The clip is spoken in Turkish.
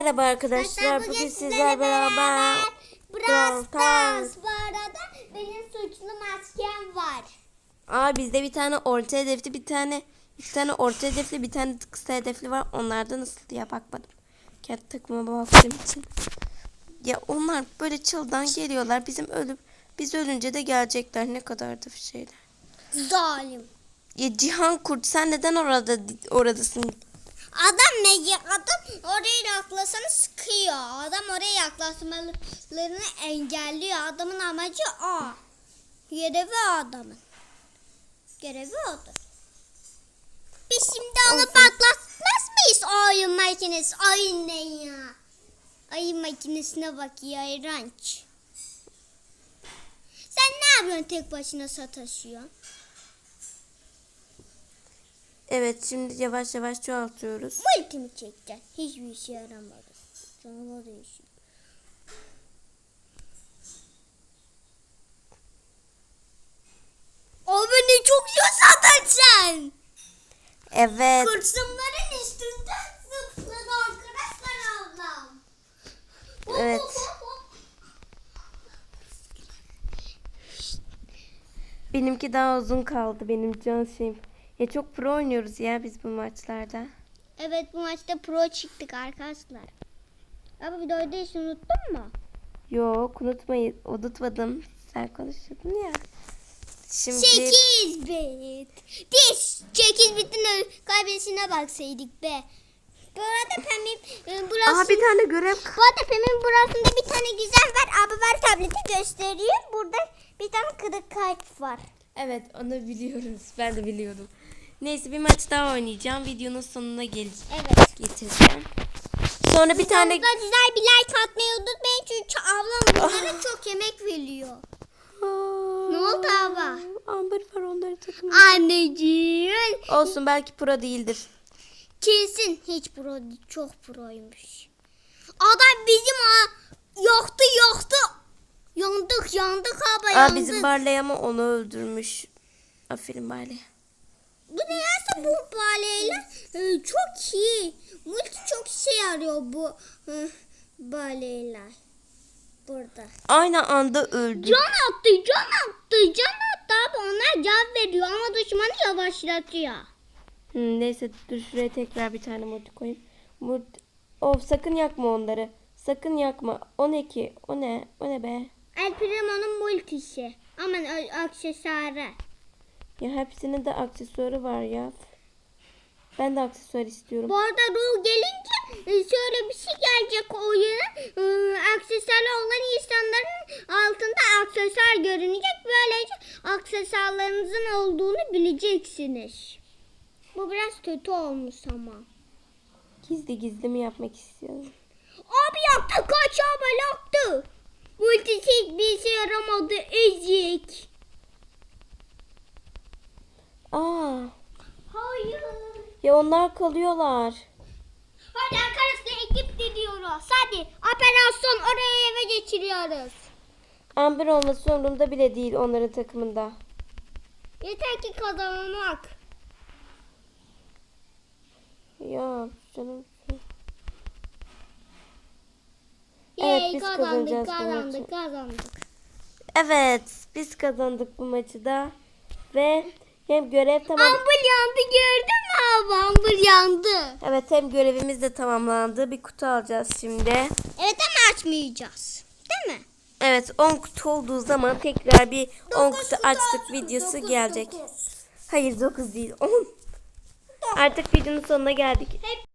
Merhaba arkadaşlar. Bugün sizler beraber Brawl Stars. Bu arada benim suçlu maskem var. Aa bizde bir tane orta hedefli bir tane bir tane orta hedefli bir tane kısa hedefli var. Onlarda nasıl diye bakmadım. Kendi takıma baktığım için. Ya onlar böyle çıldan geliyorlar. Bizim ölüp biz ölünce de gelecekler. Ne kadar da şeyler. Zalim. Ya Cihan Kurt sen neden orada oradasın? Adam ne? Adam oraya yaklaşanı sıkıyor. Adam oraya yaklaşmalarını engelliyor. Adamın amacı o. Görevi o adamın. Görevi odur. Biz şimdi onu patlatmaz mıyız oyun makinesi? Oyun ne ya? Oyun makinesine bak ya iğrenç. Sen ne yapıyorsun tek başına sataşıyorsun? Evet şimdi yavaş yavaş çoğaltıyoruz. Multimi çekeceğim. Hiçbir işe yaramadı. Canavar işi. O beni çok yaşadın sen. Evet. Kırsımların üstünden zıpladı arkadaşlar ablam. Evet. Benimki daha uzun kaldı benim can şeyim. Ya çok pro oynuyoruz ya biz bu maçlarda. Evet bu maçta pro çıktık arkadaşlar. Abi videoyu hiç unuttun mu? Yok unutmayın unutmadım. Sen konuşuyordun ya. Şimdi 8 bit. Biz 8 bitin kaybedişine baksaydık be. Bu arada pembe e, burası... Aa bir tane görev Bu arada Pem'in burasında bir tane güzel var. Abi ver tableti gösteriyor. Burada bir tane kırık kalp var. Evet onu biliyoruz. Ben de biliyordum. Neyse bir maç daha oynayacağım. Videonun sonuna gel Evet. getireceğim. Sonra bir tane Kanalımıza güzel bir like atmayı unutmayın. Çünkü ablam bunlara çok yemek veriyor. Ne oldu abla? Amber var onları takım. Anneciğim. Olsun belki pro değildir. Kesin hiç pro değil. Çok proymuş. Adam bizim ha, yaktı yaktı. Yandık yandık abi Aa yandık. bizim Barley ama onu öldürmüş. Aferin Barley. Bu neyse bu baleyle e, çok iyi. Multi çok işe yarıyor bu e, baleyler. Burada. Aynı anda öldü. Can attı, can attı, can attı abi. Onlar can veriyor ama düşmanı yavaşlatıyor. Hmm, neyse dur şuraya tekrar bir tane multi koyayım. Multi... Of sakın yakma onları. Sakın yakma. O ne ki? O ne? O ne be? El Primo'nun multisi. Aman aksesuarı. Ya hepsinin de aksesuarı var ya. Ben de aksesuar istiyorum. Bu arada ruh gelince e, şöyle bir şey gelecek oyuna. E, Aksesuarı olan insanların altında aksesuar görünecek. Böylece aksesuarlarınızın olduğunu bileceksiniz. Bu biraz kötü olmuş ama. Gizli gizli mi yapmak istiyorum? Abi yaktı kaç abi yaktı. Multisik bir işe yaramadı ezik. Aa, Hayır. ya onlar kalıyorlar. Hadi arkadaşlar ekip gidiyoruz. Hadi operasyon oraya eve geçiriyoruz. Amber olması umurumda bile değil onların takımında. Yeter ki kazanmak. Ya canım. Evet, biz kazandık kazandık kazandık. Evet biz kazandık bu maçı da. Ve hem görev tamam. Ambul yandı gördün mü abi? Ambul yandı. Evet hem görevimiz de tamamlandı. Bir kutu alacağız şimdi. Evet ama açmayacağız. Değil mi? Evet 10 kutu olduğu zaman tekrar bir 10 Dokuz kutu açtık, videosu dokuz, gelecek. dokuz. Hayır 9 değil 10. Artık videonun sonuna geldik. Hep